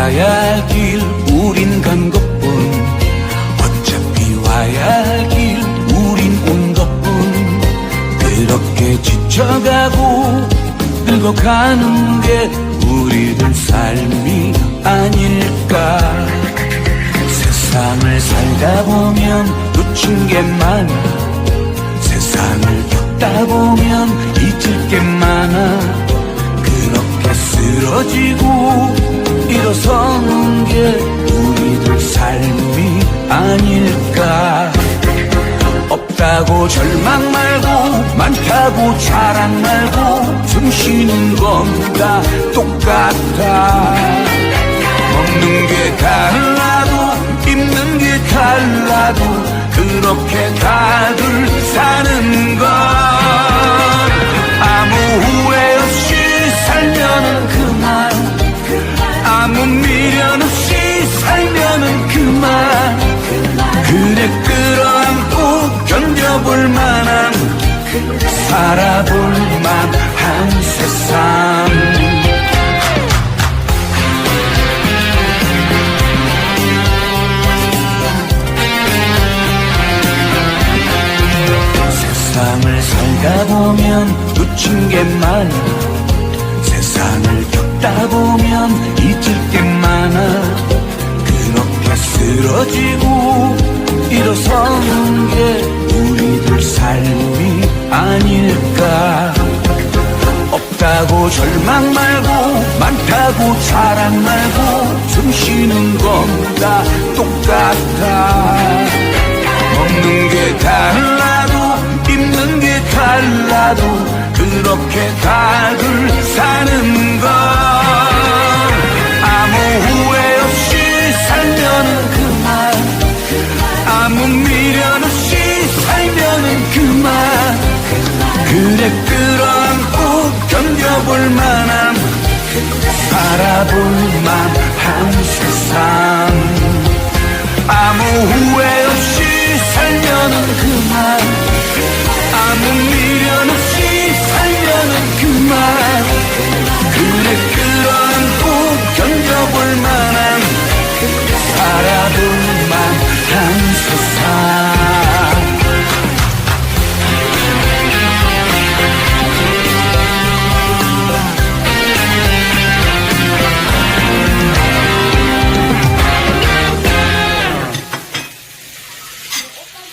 와야 할 길 우린 간 것뿐. 어차피 와야 할 길 우린 온 것뿐. 그렇게 지쳐가고 늙어가는 게 우리들 삶이 아닐까. 세상을 살다 보면 놓친 게 많아. 세상을 겪다 보면 잊을 게 많아. 그렇게 쓰러지고 일어서는 게 우리들 삶이 아닐까. 없다고 절망 말고 많다고 자랑 말고 숨 쉬는 건 다 똑같아. 먹는 게 달라도 입는 게 달라도 그렇게 다 아무 미련 없이 살면은 그만. 그래 끌어안고 견뎌볼 만한 살아볼 만한 세상. 세상을 살다 보면 놓친 게 많아. 세상을 겪다 보면 잊을 게 많아. 그렇게 쓰러지고 일어서는 게 우리들 삶이 아닐까. 없다고 절망 말고 많다고 자랑 말고 숨 쉬는 건 다 똑같아. 먹는 게 달라도 입는 게 달라도 그렇게 다들 사는 것 그래 끌어안고 견뎌볼 만한 바라볼 만한 세상. 아무 후회